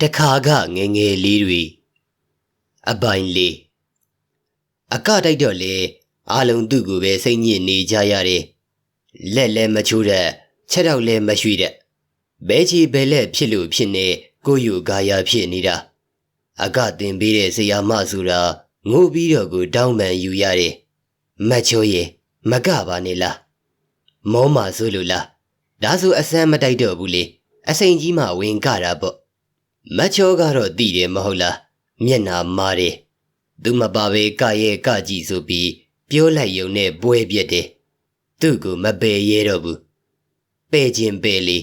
တခါကငယ်ငယ်လေးတွေအပိုင်လေးအကတိုက်တော့လေအာလုံးသူ့ကိုပဲစိတ်ညစ်နေကြရတယ်လက်လည်းမချိုးတဲ့ချက်တော့လည်းမရွှေ့တဲ့ဘဲချီဘဲလက်ဖြစ်လို့ဖြစ်နေကိုယူကာယာဖြစ်နေတာအကတင်ပေးတဲ့ဆရာမဆိုတာငိုပြီးတော့ကိုတောင်းပန်ယူရတယ်မချိုးရဲ့မကပါနဲ့လားမောမာဆိုလို့လားဒါဆိုအစမ်းမတိုက်တော့ဘူးလေအစိန်ကြီးမှဝင်ကတာပေါ့ မချောကတော့တည်တယ်မဟုတ်လားမျက်နာမာတယ်သူမပါပဲကရဲ့ကကြည့်ဆိုပြီးပြောလိုက်ယုံနဲ့ပွဲပြက်တယ်သူ့ကိုမပယ်ရဲတော့ဘူးပယ်ခြင်းပယ်လေ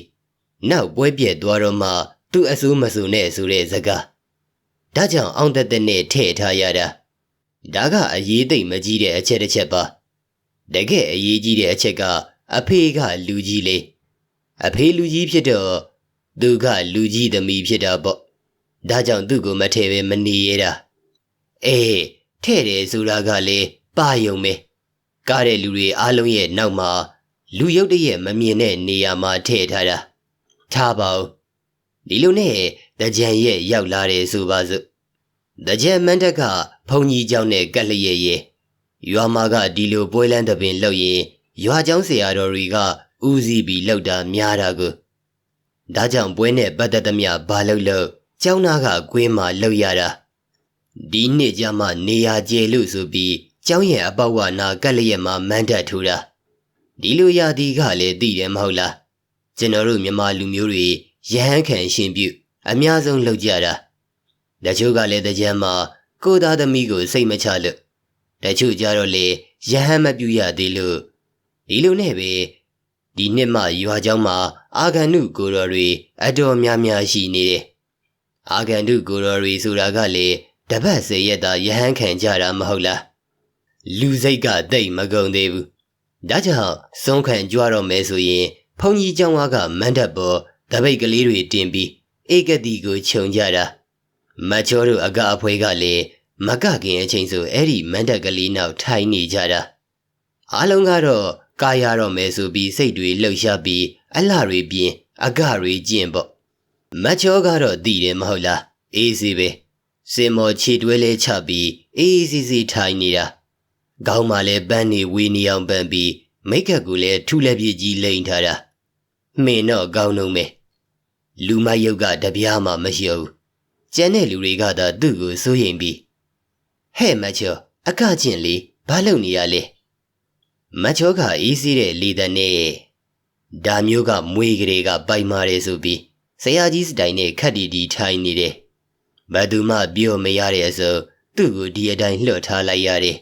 နောက်ပွဲပြက်သွားတော့မှသူ့အစိုးမဆိုနဲ့ဆိုတဲ့စကားဒါကြောင့်အောင်တက်တဲ့နဲ့ထည့်ထားရတာဒါကအရေးသိမ့်မကြီးတဲ့အချက်တစ်ချက်ပါတကယ်အရေးကြီးတဲ့အချက်ကအဖေကလူကြီးလေအဖေလူကြီးဖြစ်တော့ သူကလူကြီးသမီးဖြစ်တာပေါ့ဒါကြောင့်သူ့ကိုမထည့်ပဲမနေရတာအေးထဲ့တယ်ဆိုတာကလေပါယုံပဲကားတဲ့လူတွေအားလုံးရဲ့နောက်မှာလူရုပ်တရက်မမြင်တဲ့နေရာမှာထည့်ထားတာထားပါဦးဒီလိုနဲ့တကြံရဲ့ရောက်လာတယ်ဆိုပါစို့တကြံမန်းတက်ကဘုံကြီးเจ้าနဲ့ကက်လျက်ရဲ့ရွာမှာကဒီလိုပွဲလန်းတပင်လောက်ရင်ရွာเจ้าဆရာတော်တွေကဦးစီးပြီးလောက်တာများတာကို ။ဒါကြောင့်ပွဲနဲ့ပတ်သက်သမျှဘာလို့လို့ကျောင်းသားကကွင်းမှာလှုပ်ရတာ။ဒီနှစ်ကျမှနေရာကျယ်လို့ဆိုပြီးကျောင်းရဲ့အပေါက်ဝနာကက်လျက်မှာမန်းတက်ထူတာ။ဒီလိုရာသီကလည်းသိတယ်မဟုတ်လား။ကျွန်တော်တို့မြန်မာလူမျိုးတွေရဟန်းခံရှင်ပြု အများဆုံးလှုပ်ကြတာ။တချို့ကလည်းတကြမ်းမှာကိုသားသမီးကိုစိတ်မချလို့တချို့ကြတော့လေရဟန်းမပြုရသေးလို့ဒီလိုနဲ့ပဲ ဒီနှစ်မှရွာเจ้าမှာအာဂန္ဓုကိုတော်တွေအတော်များများရှိနေတယ်အာဂန္ဓုကိုတော်တွေဆိုတာကလေတပတ်စေရက်သာရဟန်းခံကြတာမဟုတ်လားလူစိတ်ကတိတ်မကုန်သေးဘူးဒါကြောင့်စုံခံကြွတော့မယ်ဆိုရင်ဘုန်းကြီးကျောင်းဝါကမန္တပေါ်တပိတ်ကလေးတွေတင်ပြီးဧကတိကိုခြုံကြတာမချောတို့အကအဖွဲကလည်းမကခင်အချိန်ဆိုအဲ့ဒီမန္တကလေးနောက်ထိုင်နေကြတာအားလုံးကတော့ ကာရတော့မယ်ဆိုပြီးစိတ်တွေလှုပ်ရှားပြီးအလှတွေပြင်းအကတွေကျင့်ပေါ့မချောကတော့တည်တယ်မဟုတ်လားအေးစီပဲစင်မော်ခြေတွဲလဲချပြီးအေးစီစီထိုင်နေတာခေါင်းမှာလည်းပန်းနေဝေးနေအောင်ပန်းပြီးမိတ်ကပ်ကိုလည်းထူလက်ပြကြီးလိန်ထားတာမင်းတော့ကောင်းလုံးပဲလူမယုတ်ကတပြားမှမရှိဘူးကျန်တဲ့လူတွေကသာသူ့ကိုစိုးရိမ်ပြီးဟဲ့မချောအကကျင့်လေးဘာလုပ်နေရလဲ မချောကအေးစီးတဲ့လေတနဲ့ဒါမျိုးကမွေကလေးကပိုက်မာတယ်ဆိုပြီးဆရာကြီးစတိုင်နဲ့ခက်တီတီထိုင်နေတယ်ဘယ်သူမှပြောမရတဲ့အစိုးသူ့ကိုဒီအတိုင်းလှော့ထားလိုက်ရတယ်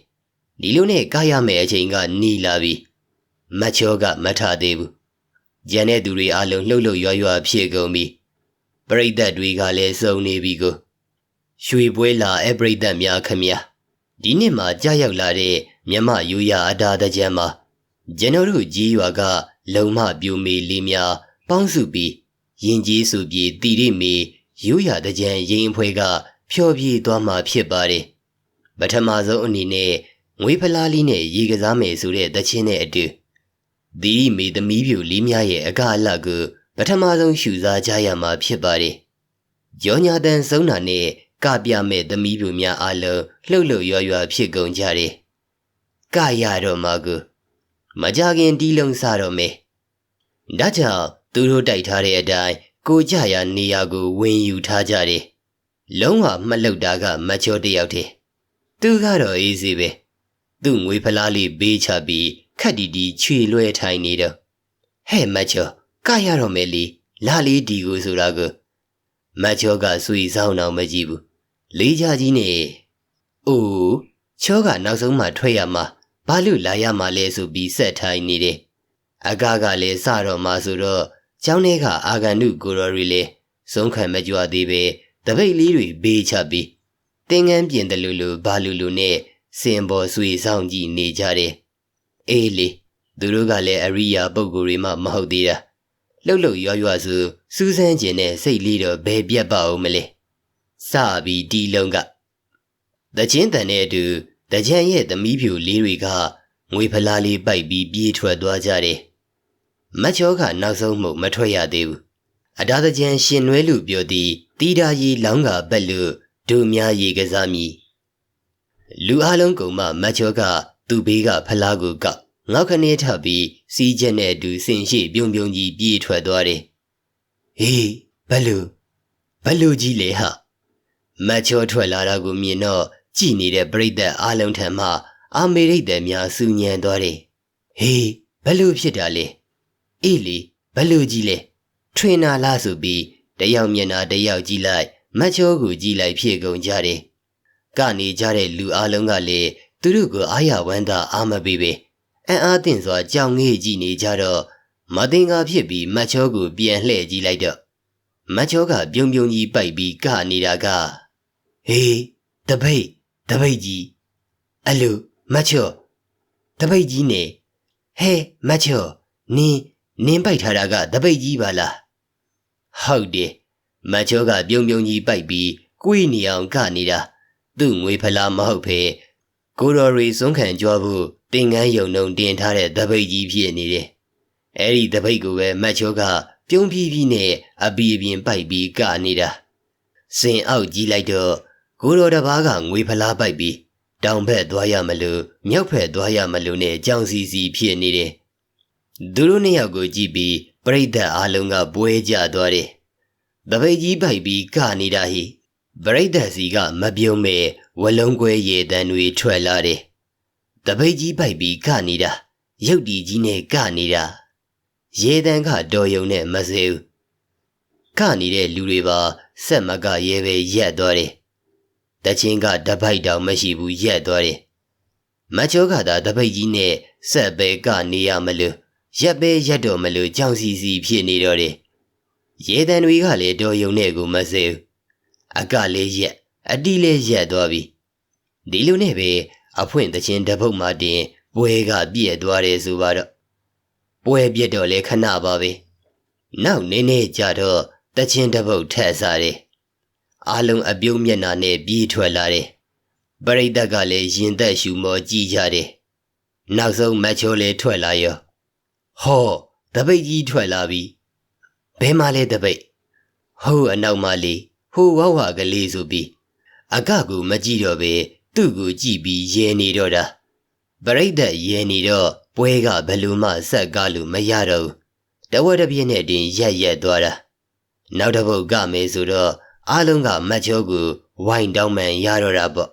ဒီလိုနဲ့ကားရမယ်အချိန်ကနီးလာပြီမချောကမထသေးဘူးကျန်တဲ့သူတွေအားလုံးလှုပ်လှုပ်ရွရွဖြစ်ကုန်ပြီပရိသတ်တွေကလည်းစုံနေပြီကိုရွှေပွဲလာအပရိသတ်များခမ ဒီနှစ်မှာကြာရောက်လာတဲ့မြမယူရအတာတကြံမှာကျွန်တော်တို့ကြီးရွာက လုံမပြူမေလေးများပေါင်းစုပြီးရင်ကြီးစုပြီးတီရိမေယူရတကြံရင်အဖွဲက ဖြောပြေးသွားမှာဖြစ်ပါတယ်ပထမဆုံးအနေနဲ့ငွေဖလားလေးနဲ့ရေကစားမယ်ဆိုတဲ့တခြင်းနဲ့အတူဒီမိသမီးပြူလေးများရဲ့အကအလကိုပထမဆုံးရှူစားကြရမှာဖြစ်ပါတယ်။ကြောညာတန်ဆုံးတာနဲ့ ကပြမဲ့သမီးပြူများအလုံးလှုပ်လှုပ်ရွရွဖြစ်ကုန်ကြတယ်။ကရတော့မှာကိုမကြခင်တီးလုံးစားတော့မယ်။ဒါကြောင့်သူတို့တိုက်ထားတဲ့အတိုင်းကိုကြရနေရာကိုဝင်ယူထားကြတယ်။လုံးဝမလှုပ်တာကမချောတယောက်တည်း။သူကတော့အေးစေပဲ။သူ့ငွေဖလားလေးပေးချပြီးခက်တီတီခြေလွဲထိုင်နေတော့ဟဲ့မချောကရတော့မယ်လေလာလေးဒီကိုဆိုတာကိုမချောကစွေဆောင်အောင်မကြည့်ဘူး လေးကြကြီးနေအိုးချောကနောက်ဆုံးမှထွက်ရမှာဘာလို့လာရမှာလဲဆိုပြီးဆက်ထိုင်နေတယ်အကားကလည်းစတော့မှဆိုတော့ကျောင်းထဲကအာဂန္ဓုကိုရော်ရီလေဆုံးခံမကြွသေးပဲတပိတ်လေးတွေဘေးချပြီးတင်ငန်းပြင်တယ်လို့လို့ဘာလို့လို့နဲ့စင်ပေါ်ဆွေဆောင်ကြည့်နေကြတယ်အေးလေသူတို့ကလည်းအရိယာပုဂ္ဂိုလ်တွေမှမဟုတ်သေးတာလှုပ်လှုပ်ရွရွဆိုစူးစမ်းကျင်တဲ့စိတ်လေးတော့ဘယ်ပြတ်ပါဦးမလဲ စပြီးဒီလုံးကတချင်းတန်တဲ့အတူတကြံရဲ့သမီးဖြူလေးတွေကငွေဖလားလေးပိုက်ပြီးပြေးထွက်သွားကြတယ်မချောကနောက်ဆုံးမှုမထွက်ရသေးဘူးအတားတကြံရှင်နွဲလူပြောသည်တတီတာရီလောင်းကပက်လို့ဒုများရေကစားမည်လူအလုံးကုံမှမတ်ချောကသူ့ဘေးကဖလားကိုကငေါက်ခနေထပ်ပြီးစီးချက်နဲ့အတူစင်ရှိပြုံပြုံကြီးပြေးထွက်သွားတယ်ဟေးဘလူဘလူကြီးလေဟာ မတ်ချောထွက်လာတာကိုမြင်တော့ကြည်နေတဲ့ပြိတ္တအားလုံးထံမှအာမေရိတ်တယ်များစူညံသွားတယ်ဟေးဘလူဖြစ်တာလေအေးလေဘလူကြီးလေထွင်နာလားဆိုပြီးတယောက်မျက်နှာတယောက်ကြည့်လိုက်မတ်ချောကိုကြည့်လိုက်ဖြစ်ကုန်ကြတယ်ကနေကြတဲ့လူအလုံးကလည်းသူတို့ကိုအားရဝမ်းသာအားမပေးပဲအံ့အားသင့်စွာကြောင်ငေ့ကြည့်နေကြတော့မတင်ကားဖြစ်ပြီးမတ်ချောကိုပြန်လှည့်ကြည့်လိုက်တော့မတ်ချောကပြုံပြုံကြီးပိုက်ပြီးကနေတာက ဟေးတပိတ်တပိတ်ကြီးအလူမတ်ချောတပိတ်ကြီးနေဟဲမတ်ချောနင်းနင်းပိုက်ထားတာကတပိတ်ကြီးပါလားဟုတ်တယ်မတ်ချောကပြုံပြုံကြီးပိုက်ပြီးကိုယ်နေအောင်ကနေတာသူ့ငွေဖလားမဟုတ်ဖေကိုတော်ရီစွန့်ခံကြွားဖို့တင်ငန်းယုံနှုံတင်ထားတဲ့တပိတ်ကြီးဖြစ်နေတယ်။အဲ့ဒီတပိတ်ကိုပဲမတ်ချိုကပြုံးပြီးပြီးနဲ့အပီအပြင်ပိုက်ပြီးကနေတာ။စင်အောက်ကြီးလိုက်တော့ ကိုတော်တစ်ပါးကငွေဖလားပိုက်ပြီးတောင်ဘက်သွားရမလို့မြောက်ဘက်သွားရမလို့နဲ့ကြောင်စီစီဖြစ်နေတယ်။သူတို့နှစ်ယောက်ကိုကြည့်ပြီးပြိတ္တအားလုံးကပွဲကြသွားတယ်။တပိတ်ကြီးပိုက်ပြီးကနေတာဟိပရိသတ်စီကမပြုံးမဲ့ဝလုံးကွဲရေတန်တွေထွက်လာတယ်။တပိတ်ကြီးပိုက်ပြီးကနေတာရုတ်တီကြီးနဲ့ကနေတာရေတန်ကတော်ယုံနဲ့မစေဘူး။ကနေတဲ့လူတွေပါဆက်မကရဲပဲရက်သွားတယ်။ တချင်းကတပိုက်တောင်မရှိဘူးရက်သွားတယ်။မချောကသာတပိတ်ကြီးနဲ့ဆက်ပဲကနေရမလို့ရက်ပဲရက်တော့မလို့ကြောင်စီစီဖြစ်နေတော့တယ်။ရေတန်တွေကလည်းတော်ယုံနဲ့ကိုမစေဘူး။အကလေးရက်အတီးလေးရက်သွားပြီဒီလိုနဲ့ပဲအဖွင့်တခြင်းတပုတ်မှတင်ပွဲကပြည့်သွားတယ်ဆိုပါတော့ပွဲပြည့်တော့လေခဏပါပဲနောက်နည်းနည်းကြာတော့တခြင်းတပုတ်ထက်စားတယ် အားလုံးအပြုံးမျက်နှာနဲ့ပြေးထွက်လာတယ်ပရိသတ်ကလည်းရင်သက်ရှူမောကြည့်ကြတယ်နောက်ဆုံးမတ်ချိုလေးထွက်လာရောဟောတပိတ်ကြီးထွက်လာပြီဘဲမှလဲတပိတ်ဟိုးအနောက်မှလေးဟိုဝဝကလေးဆိုပြီးအကကူမကြည့်တော့ပဲသူ့ကိုကြည့်ပြီးရဲနေတော့တာပရိသတ်ရဲနေတော့ပွဲကဘယ်လိုမှဆက်ကားလို့မရတော့ဘူးတဝက်တစ်ပြည့်နဲ့တင်ရက်ရက်သွားတာနောက်တစ်ပုတ်ကမယ်ဆိုတော့ အားလုံးကမတ်ချောကိုဝိုင်းတောင်းမှန်ရတော့တာပေါ့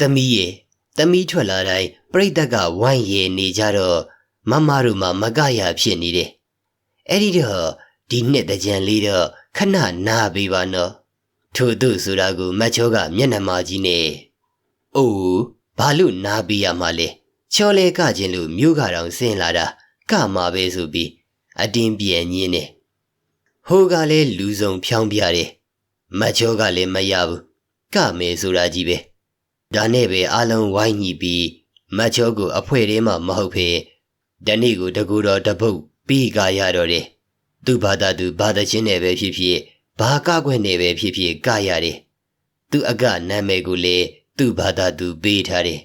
သမီးရဲ့သမီးထွက်လာတိုင်းပရိသတ်ကဝိုင်းရဲနေကြတော့မမတို့မှမကရဖြစ်နေတယ်အဲ့ဒီတော့ဒီနှစ်တကြံလေးတော့ခဏနားပေးပါနော်ထို့သူဆိုတာကိုမတ်ချောကမျက်နှာမာကြီးနဲ့အိုးဘာလို့နားပေးရမှာလဲချောလဲကခြင်းလို့မြို့ကတောင်ဆင်းလာတာကမှာပဲဆိုပြီးအတင်းပြန်ညင်းနေဟိုကလည်းလူစုံဖြောင်းပြတယ် မတ်ချောကလည်းမရဘူးကမယ်ဆိုတာကြီးပဲဒါနဲ့ပဲအလုံးဝိုင်းညီပြီးမတ်ချောကိုအဖွဲထဲမှာမဟုတ်ဖေတနေ့ကိုတကူတော်တပုတ်ပြီးကရတော့တယ်သူ့ဘာသာသူဘာသာချင်းနဲ့ပဲဖြစ်ဖြစ်ဘာကကွက်နေပဲဖြစ်ဖြစ်ကရတယ်သူအကနာမည်ကိုလေသူ့ဘာသာသူပေးထားတယ်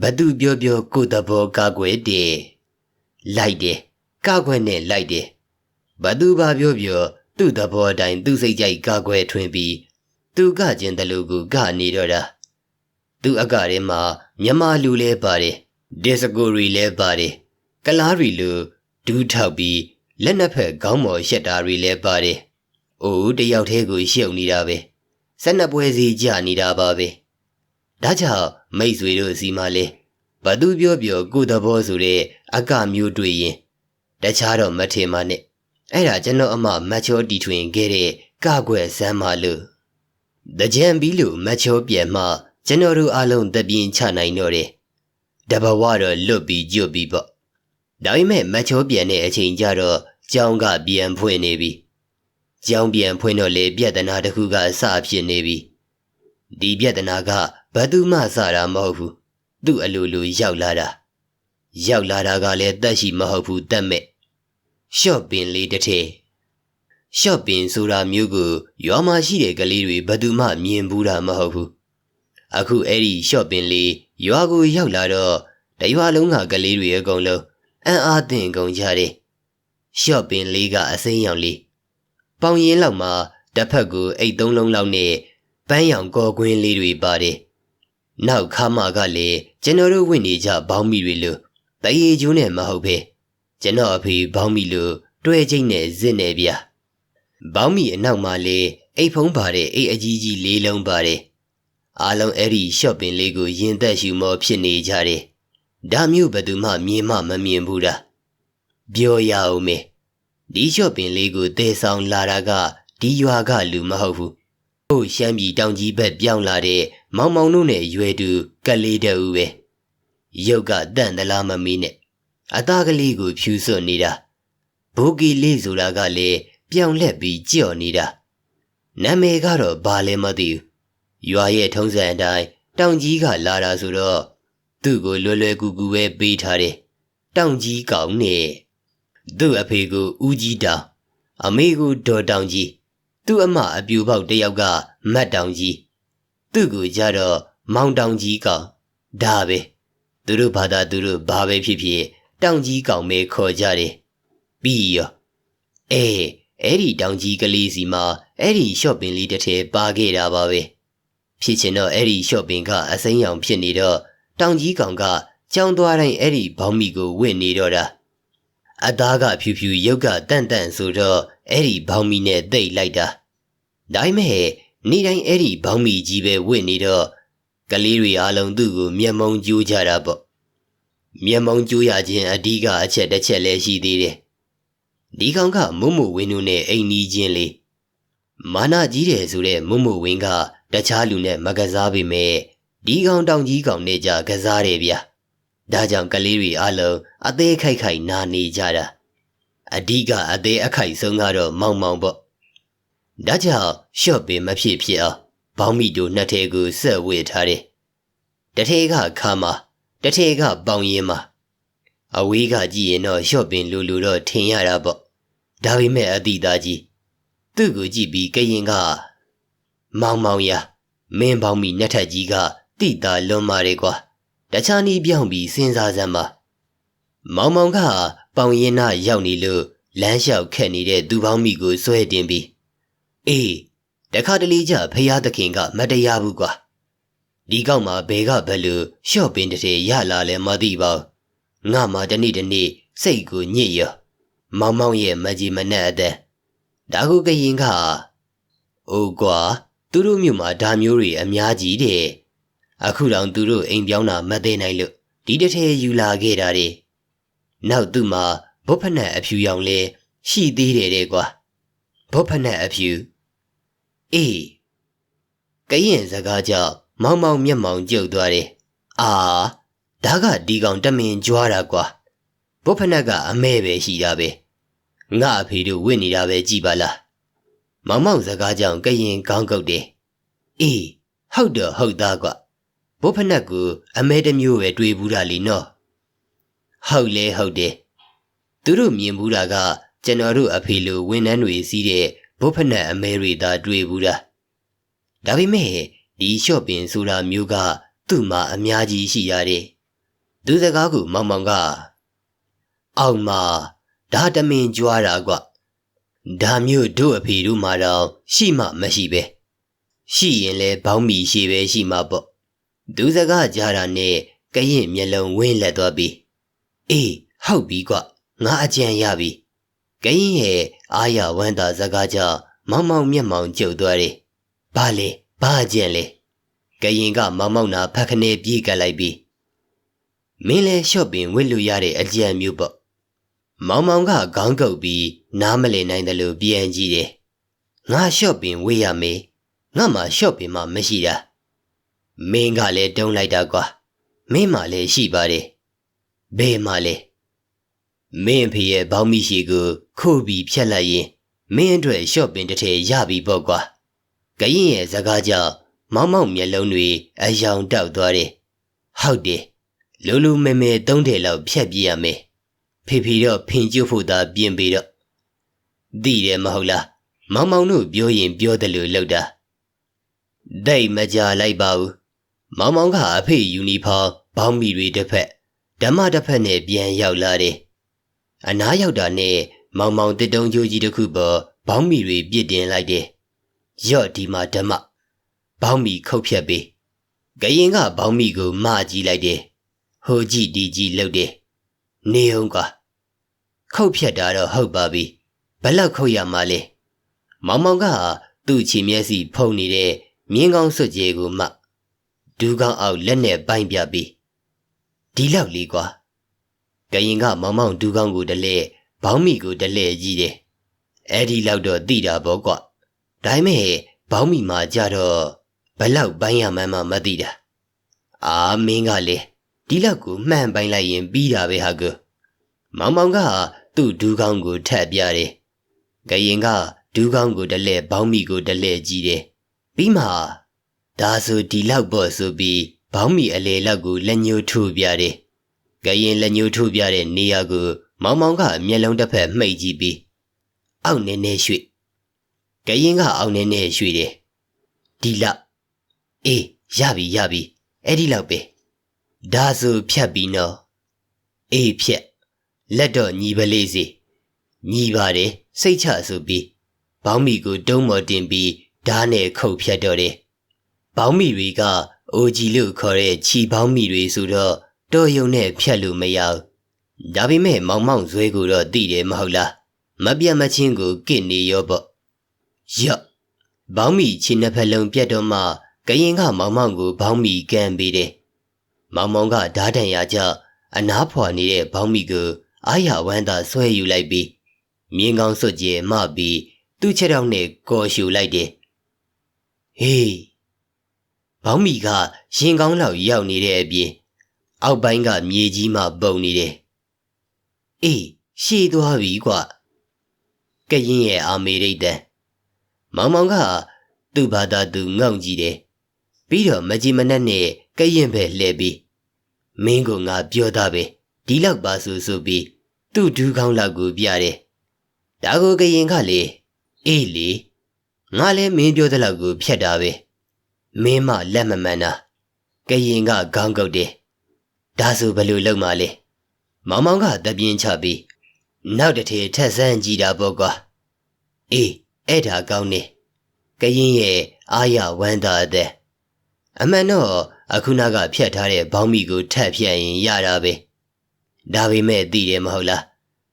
ဘသူပြောပြောကိုယ်တဘောကကွယ်တယ်လိုက်တယ်ကကွယ်နဲ့လိုက်တယ်ဘသူဘာပြောပြော သူ့တဘောအတိုင်းသူ့စိတ်ကြိုက်ကကွယ်ထွင်ပြီးသူကကျင်တယ်လို့ကိုကနေတော့တာသူအကထဲမှာမြမလူလဲပါတယ်ဒစ်စကိုရီလဲပါတယ်ကလားရီလူဒူးထောက်ပြီးလက်နှစ်ဖက်ခေါင်းပေါ်ရှက်တာတွေလဲပါတယ်။အိုးတယောက်တည်းကိုရှုပ်နေတာပဲ။ဆက်နှစ်ပွဲစီကြာနေတာပါပဲ။ဒါကြောင့်မိတ်ဆွေတို့စီမလဲဘသူပြောပြောကိုသဘောဆိုတဲ့အကမျိုးတွေ့ရင်တခြားတော့မထင်ပါနဲ့။ အဲ့ဒါကျွန်တော်အမမတ်ချောတီထွင်ခဲ့တဲ့ကကွယ်ဇမ်းမလို့တကြံပြီးလို့မတ်ချောပြန်မှကျွန်တော်တို့အားလုံးတပြင်းချနိုင်တော့တယ်။တဘဝတော့လွတ်ပြီးကျွတ်ပြီးပေါ့။ဒါပေမဲ့မတ်ချောပြန်တဲ့အချိန်ကျတော့ကြောင်းကပြန်ဖွင့်နေပြီ။ကြောင်းပြန်ဖွင့်တော့လေပြဿနာတစ်ခုကအစဖြစ်နေပြီဒီပြဿနာကဘသူမှစတာမဟုတ်ဘူးသူ့အလိုလိုရောက်လာတာရောက်လာတာကလည်းတက်ရှိမဟုတ်ဘူးတက်မဲ့ ရှော့ပင်လေးတစ်ထည်ရှော့ပင်ဆိုတာမျိုးကိုရွာမှာရှိတဲ့ကလေးတွေဘသူမှမြင်ဘူးတာမဟုတ်ဘူးအခုအဲ့ဒီရှော့ပင်လေးရွာကိုရောက်လာတော့တရွာလုံးကကလေးတွေအကုန်လုံးအံ့အားသင့်ကုန်ကြတယ်ရှော့ပင်လေးကအစိမ်းရောင်လေးပေါင်ရင်လောက်မှာတတစ်ဖက်ကိုအိတ်သုံးလုံးလောက်နဲ့ပန်းရောင်ကော်ကွင်းလေးတွေပါတယ်နောက်ခါမကလည်းကျွန်တော်တို့ဝင်နေကြဘောင်းမီတွေလို့တရေကျိုးနဲ့မဟုတ်ပဲ ကျွန်တော်အဖေဘောင်းမီလို့တွဲချိတ်နဲ့ဇစ်နေဗျာဘောင်းမီအနောက်မှာလေအိတ်ဖုံးပါတဲ့အိတ်အကြီးကြီးလေးလုံးပါတယ်အားလုံးအဲ့ဒီရှော့ပင်လေးကိုရင်သက်ရှူမောဖြစ်နေကြတယ်ဒါမျိုးဘယ်သူမှမြင်မှမမြင်ဘူးလားပြောရအောင်မေဒီရှော့ပင်လေးကိုတဲဆောင်လာတာကဒီရွာကလူမဟုတ်ဘူးဟိုရှမ်းပြည်တောင်ကြီးဘက်ပြောင်းလာတဲ့မောင်မောင်တို့နဲ့ရွယ်သူကလေးတူပဲရုပ်ကတန့်သလားမမီးနဲ့ အသားကလေးကိုဖြူစွတ်နေတာဘိုးကီလေးဆိုတာကလည်းပြောင်းလက်ပြီးကြော့နေတာနာမည်ကတော့ဘာလဲမသိဘူးရွာရဲ့ထုံးစံအတိုင်းတောင်ကြီးကလာတာဆိုတော့သူ့ကိုလွယ်လွယ်ကူကူပဲပေးထားတယ်တောင်ကြီးကောင်နဲ့သူ့အဖေကိုဦးကြီးတောင်အမေကိုဒေါ်တောင်ကြီးသူ့အမအပြူပေါက်တစ်ယောက်ကမတ်တောင်ကြီးသူ့ကိုကြတော့မောင်တောင်ကြီးကောင်ဒါပဲသူတို့ဘာသာသူတို့ဘာပဲဖြစ်ဖြစ် တောင်ကြီးကောင်ပဲခေါ်ကြတယ်ပြီးရောအေးအဲ့ဒီတောင်ကြီးကလေးစီမှာအဲ့ဒီရှော့ပင်လေးတစ်ထည်ပါခဲ့တာပါပဲဖြစ်ချင်တော့အဲ့ဒီရှော့ပင်ကအစိမ်းရောင်ဖြစ်နေတော့တောင်ကြီးကောင်ကကြောင်းသွားတိုင်းအဲ့ဒီဘောင်းမီကိုဝင့်နေတော့တာအသားကဖြူဖြူရုပ်ကတန့်တန့်ဆိုတော့အဲ့ဒီဘောင်းမီနဲ့တိတ်လိုက်တာဒါပေမဲ့နေ့တိုင်းအဲ့ဒီဘောင်းမီကြီးပဲဝင့်နေတော့ကလေးတွေအားလုံးသူ့ကိုမျက်မုံကြိုးကြတာပေါ့ မျက်မုံကြိုးရခြင်းအဓိကအချက်တစ်ချက်လည်းရှိသေးတယ်ဒီကောင်ကမုံမဝင်းတို့နဲ့အိမ်နီးချင်းလေးမာနကြီးတယ်ဆိုတဲ့မုံမဝင်းကတခြားလူနဲ့မကစားပေမဲ့ဒီကောင်တောင်ကြီးကောင်နဲ့ကြကစားတယ်ဗျာဒါကြောင့်ကလေးတွေအားလုံးအသေးခိုက်ခိုက်နာနေကြတာအဓိကအသေးအခိုက်ဆုံးကတော့မောင်မောင်ပေါ့ဒါကြောင့်ရှော့ပင်မဖြစ်ဖြစ်အောင်ဘောင်းမီတို့နှစ်ထဲကိုဆက်ဝေထားတယ်တထဲကခါမှာ တထဲကပေါင်ရင်မှာအဝေးကကြည့်ရင်တော့ရှော့ပင်လူလူတော့ထင်ရတာပေါ့ဒါပေမဲ့အတိသားကြီးသူ့ကိုကြည့်ပြီးကရင်ကမောင်မောင်ရမင်းပေါင်းမီနှစ်ထက်ကြီးကတိတာလွန်မာတယ်ကွာတခြားနည်းပြောင်းပြီးစဉ်းစားစမ်းပါမောင်မောင်ကပေါင်ရင်နာရောက်နေလို့လမ်းလျှောက်ခက်နေတဲ့သူပေါင်းမိကိုဆွဲတင်ပြီးအေးတခါတလေကျဖះသခင်ကမတရားဘူးကွာ ဒီကောက်မှာဘဲကဘယ်လိုရှော့ပင်တစ်ထည်ရလာလဲမသိပါဘူးငါမှတနေ့တနေ့စိတ်ကိုညစ်ရမောင်မောင်ရဲ့မကြီးမနဲ့အသက်ဒါကုကရင်ကအိုးကွာသူတို့မြို့မှာဒါမျိုးတွေအများကြီးတဲ့အခုတောင်သူတို့အိမ်ပြောင်းတာမသိနိုင်လို့ဒီတစ်ထဲယူလာခဲ့တာတဲ့နောက်သူ့မှာဘုတ်ဖနက်အဖြူရောင်လဲရှိသေးတယ်တဲ့ကွာဘုတ်ဖနက်အဖြူအေးကရင်စကားကြောင့် မောင်မောင်မျက်မှောင်ကျုပ်သွားတယ်အာဒါကဒီကောင်တမင်ကြွားတာကွာဘုတ်ဖနက်ကအမဲပဲရှိတာပဲငါအဖေတို့ဝင့်နေတာပဲကြည်ပါလားမောင်မောင်စကားကြောင့်ကရင်ကောင်းကုတ်တယ်အေးဟုတ်တော့ဟုတ်သားကွဘုတ်ဖနက်ကိုအမဲတစ်မျိုးပဲတွေးဘူးတာလीနော်ဟုတ်လေဟုတ်တယ်သူတို့မြင်ဘူးတာကကျွန်တော်တို့အဖေလိုဝန်ထမ်းတွေစီးတဲ့ဘုတ်ဖနက်အမဲတွေသာတွေးဘူးတာဒါပေမဲ့ ဒီလျှော့ပင်ဆိုတာမျိုးကသူ့မှာအများကြီးရှိရတယ်သူစကားကိုမောင်မောင်ကအောင်မဒါတမင်ကြွားတာကွဒါမျိုးတို့အဖေတို့မှာတော့ရှိမှမရှိပဲရှိရင်လဲဘောင်းမီရှိပဲရှိမှာပေါ့သူစကားကြားတာနဲ့ကရင်မျက်လုံးဝင်းလက်သွားပြီးအေးဟုတ်ပြီကွငါအကြံရပြီကရင်ရဲ့အာရဝမ်းသာစကားကြောင့်မောင်မောင်မျက်မှောင်ကျုပ်သွားတယ်ဘာလဲ ဘာအကြံလဲကရင်ကမောင်မောင်နာဖက်ခနေပြေးကပ်လိုက်ပြီးမင်းလဲလျှော့ပင်ဝစ်လို့ရတဲ့အကြံမျိုးပေါ့မောင်မောင်ကခေါင်းကုပ်ပြီးနားမလည်နိုင်တယ်လို့ပြန်ကြည့်တယ်ငါလျှော့ပင်ဝေးရမေးငါမှလျှော့ပင်မှမရှိတာမင်းကလည်းတုံးလိုက်တာကွာမင်းမှလည်းရှိပါတယ်ဘယ်မှလဲမင်းဖေရဲ့ဘောင်းမိရှိကိုခိုးပြီးဖြတ်လိုက်ရင်မင်းအတွက်လျှော့ပင်တစ်ထည်ရပြီပေါ့ကွာ ကရင်ရဲ့စကားကြောင့်မောင်မောင်မျက်လုံးတွေအယောင်တောက်သွားတယ်ဟုတ်တယ်လူလူမဲမဲသုံးထည်လောက်ဖြတ်ပြရမယ်ဖေဖေတော့ဖင်ကျွတ်ဖို့သာပြင်ပေတော့သိတယ်မဟုတ်လားမောင်မောင်တို့ပြောရင်ပြောတယ်လို့လောက်တာဒိတ်မကြလိုက်ပါဘူးမောင်မောင်ကအဖေယူနီဖောင်းဘောင်းမီတွေတစ်ဖက်ဓမ္မတစ်ဖက်နဲ့ပြန်ရောက်လာတယ်အနားရောက်တာနဲ့မောင်မောင်တစ်တုံးကြိုးကြီးတစ်ခုပေါ်ဘောင်းမီတွေပြစ်တင်လိုက်တယ် ရော့ဒီမှာဓမ္မဘောင်းမီခုတ်ဖြတ်ပေးကရင်ကဘောင်းမီကိုမကြည့်လိုက်တယ်ဟိုကြည့်ဒီကြည့်လှုပ်တယ်နေအောင်ကွာခုတ်ဖြတ်တာတော့ဟုတ်ပါပြီဘယ်လောက်ခုတ်ရမှာလဲမောင်မောင်ကသူ့ချီမျက်စိဖုံနေတဲ့မြင်းကောင်းစွတ်ကြီးကိုမှဒူးကောင်းအောက်လက်နဲ့ပိုင်းပြပြီးဒီလောက်လေးကွာကရင်ကမောင်မောင်ဒူးကောင်းကိုတလဲဘောင်းမီကိုတလဲကြီးတယ်အဲ့ဒီလောက်တော့တိတာပေါ့ကွာ ဒါပေမဲ့ဘောင်းမီမှာကြတော့ဘယ်လောက်ပိုင်းရမှန်းမှမသိတာအာမင်းကလေဒီလောက်ကိုမှန်ပိုင်းလိုက်ရင်ပြီးတာပဲဟာကမောင်မောင်ကသူ့ဒူးကောင်းကိုထပ်ပြတယ်ကရင်ကဒူးကောင်းကိုတလဲဘောင်းမီကိုတလဲကြီးတယ်ပြီးမှဒါဆိုဒီလောက်ပေါ့ဆိုပြီးဘောင်းမီအလေလောက်ကိုလက်ညှိုးထိုးပြတယ်ကရင်လက်ညှိုးထိုးပြတဲ့နေရာကိုမောင်မောင်ကမျက်လုံးတစ်ဖက်မှိတ်ကြည့်ပြီးအောက်နေနေရွှေ့ ကရင်ကအောက်နေနေရွှေ့တယ်ဒီလောက်အေးရပြီရပြီအဲ့ဒီလောက်ပဲဒါဆိုဖြတ်ပြီးနော်အေးဖြတ်လက်တော့ညီပလေးစီညီပါတယ်စိတ်ချဆိုပြီးဘောင်းမီကိုတုံးမော်တင်ပြီးဓားနဲ့ခုတ်ဖြတ်တော့တယ်ဘောင်းမီတွေကအိုဂျီလို့ခေါ်တဲ့ခြီဘောင်းမီတွေဆိုတော့တော်ယုံနဲ့ဖြတ်လို့မရဘူးဒါပေမဲ့မောင်မောင်ဇွဲကိုတော့သိတယ်မဟုတ်လားမပြတ်မချင်းကိုကစ်နေရောပေါ့ ရော့ဘောင်းမီခြေနှစ်ဖက်လုံးပြတ်တော့မှကရင်ကမောင်မောင်ကိုဘောင်းမီကန်ပေးတယ်မောင်မောင်ကဓားတန်ရကြအနားဖွာနေတဲ့ဘောင်းမီကိုအာရဝမ်းသာဆွဲယူလိုက်ပြီးမြင်းကောင်းစွတ်ကျဲမှပြီးသူ့ချက်တော့နဲ့ကော်ရှူလိုက်တယ်ဟေးဘောင်းမီကရင်ကောင်းလောက်ရောက်နေတဲ့အပြင်အောက်ပိုင်းကမြေကြီးမှပုံနေတယ်အေးရှည်သွားပြီကွာကရင်ရဲ့အာမေရိတ်တန် မောင်မောင်ကသူ့ဘာသာသူငေါန့်ကြည့်တယ်ပြီးတော့မကြီးမနက်နဲ့ကရင်ပဲလှည့်ပြီးမင်းကငါပြောသားပဲဒီလောက်ပါဆိုဆိုပြီးသူ့ဒူးကောင်းလောက်ကိုပြတယ်ဒါကိုကရင်ကလေအေးလေငါလည်းမင်းပြောတဲ့လောက်ကိုဖြတ်တာပဲမင်းမလက်မမှန်တာကရင်ကခေါင်းကုတ်တယ်ဒါဆိုဘယ်လိုလုပ်မှလဲမောင်မောင်ကတပြင်းချပြီးနောက်တစ်ထည်ထက်ဆန်းကြည့်တာပေါ့ကွာအေး အဲ့ဒါကောင်းနေကရင်ရဲ့အာရဝမ်းသာတဲ့အမှန်တော့အခုနကဖြတ်ထားတဲ့ဘောင်းမီကိုထပ်ဖြတ်ရင်ရတာပဲဒါပေမဲ့သိတယ်မဟုတ်လား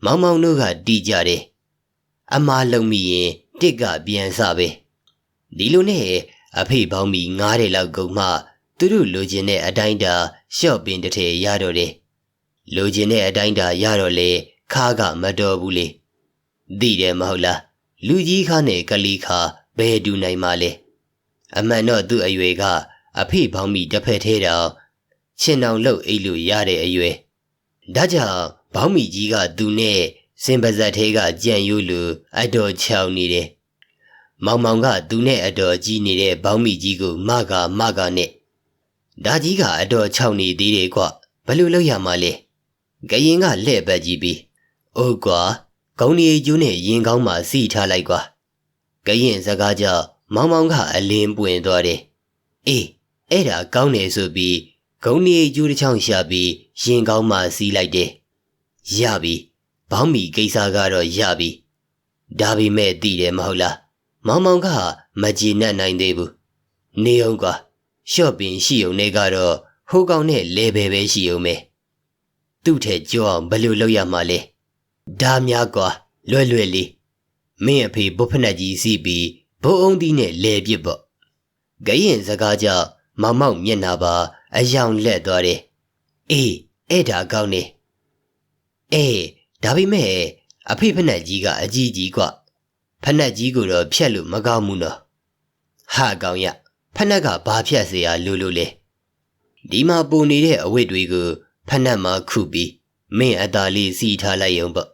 မောင်မောင်တို့ကတီးကြတယ်အမားလုံမိရင်တစ်ကပြန်စပဲဒီလိုနဲ့အဖေပေါင်းပြီးငားတယ်လောက်ကုန်မှသူတို့လိုချင်တဲ့အတိုင်းတာရှော့ပင်တစ်ထည်ရတော့တယ်လိုချင်တဲ့အတိုင်းတာရတော့လေခါကမတော်ဘူးလေသိတယ်မဟုတ်လား လူကြီးခါနဲ့ကလေးခါဘယ်တူနိုင်မှလဲအမှန်တော့သူ့အရွယ်ကအဖေပေါင်းပြီးတစ်ဖက်သေးတော့ချင်းအောင်လှုပ်အိတ်လို့ရတဲ့အရွယ်ဒါကြောင့်ဘောင်းမီကြီးကသူနဲ့စင်ပါဇက်သေးကကြံ့ရိုးလူအတော်ချောင်နေတယ်။မောင်မောင်ကသူနဲ့အတော်ကြီးနေတဲ့ဘောင်းမီကြီးကိုမကမကနဲ့ဒါကြီးကအတော်ချောင်နေသေးတယ်ကွဘလို့လောက်ရမှာလဲ။ကရင်ကလှဲ့ပတ်ကြည့်ပြီးအိုးကွာ ကောင်းနေကျိုးနဲ့ရင်ကောင်းမှစီထားလိုက်ကွာ။ကရင်စကားကြောင့်မောင်မောင်ကအလင်းပွင့်သွားတယ်။အေးအဲ့ဒါကောင်းနေဆိုပြီးဂုံနေကျိုးတစ်ချောင်းရှာပြီးရင်ကောင်းမှစီးလိုက်တယ်။ရပြီ။ဘောင်းမီကိစ္စကတော့ရပြီ။ဒါပေမဲ့သိတယ်မဟုတ်လား။မောင်မောင်ကမကြည်နပ်နိုင်သေးဘူး။နေအောင်ကွာ။ရှော့ပင်ရှိုံနဲ့ကတော့ဟိုးကောင်နဲ့လဲပဲပဲရှိုံပဲ။သူ့ထဲကြောအောင်ဘယ်လိုလုပ်ရမှာလဲ။ ဒါများကွာလွယ်လွယ်လေး။မင်းအဖေဘုဖနက်ကြီးစီးပြီးဘိုးအောင်ဒီနဲ့လဲပြစ်ပေါ့။ဂရင်စကားကြောင့်မောင်မောင်မျက်နာပါအယောင်လက်သွားတယ်။အေးအဲ့ဒါကောင်းနေ။အေးဒါပေမဲ့အဖေဖက်နှက်ကြီးကအကြီးကြီးกว่าဖက်နှက်ကြီးကိုတော့ဖြတ်လို့မကောင်းဘူးနော်။ဟာကောင်ရဖက်နှက်ကဘာဖြတ်เสียလို့လို့လဲ။ဒီမှာပုံနေတဲ့အဝတ်တွေကိုဖက်နှက်မှာခုပြီးမင်းအသားလေးစီထားလိုက်ရုံပေါ့။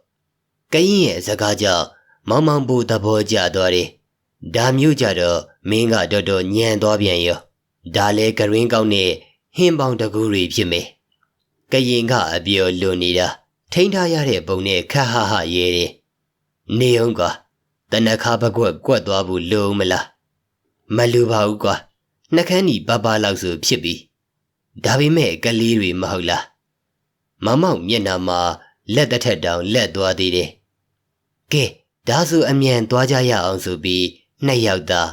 ကရင်ရဲ့စကားကြောင့်မောင်မောင်ပူသဘောကျသွားတယ်။ဒါမျိုးကြတော့မင်းကတော်တော်ညံသွားပြန်ရော။ဒါလဲကရင်းကောင်းနဲ့ဟင်းပေါင်းတကူတွေဖြစ်မယ်။ကရင်ကအပြောလွန်နေတာထိန်းထားရတဲ့ပုံနဲ့ခဟဟရဲတယ်။နေအောင်ကွာတနခါပကွက်ကွက်သွားဘူးလုံမလား။မလူပါဘူးကွာနှကန်းညီပပလောက်ဆိုဖြစ်ပြီ။ဒါပေမဲ့ကလေးတွေမဟုတ်လား။မမောက်မျက်နှာမှာလက်တစ်ထက်တောင်လက်သွားသေးတယ်။ ကဲဒါဆိုအမြန်သွားကြရအောင်ဆိုပြီးနှစ်ယောက်သား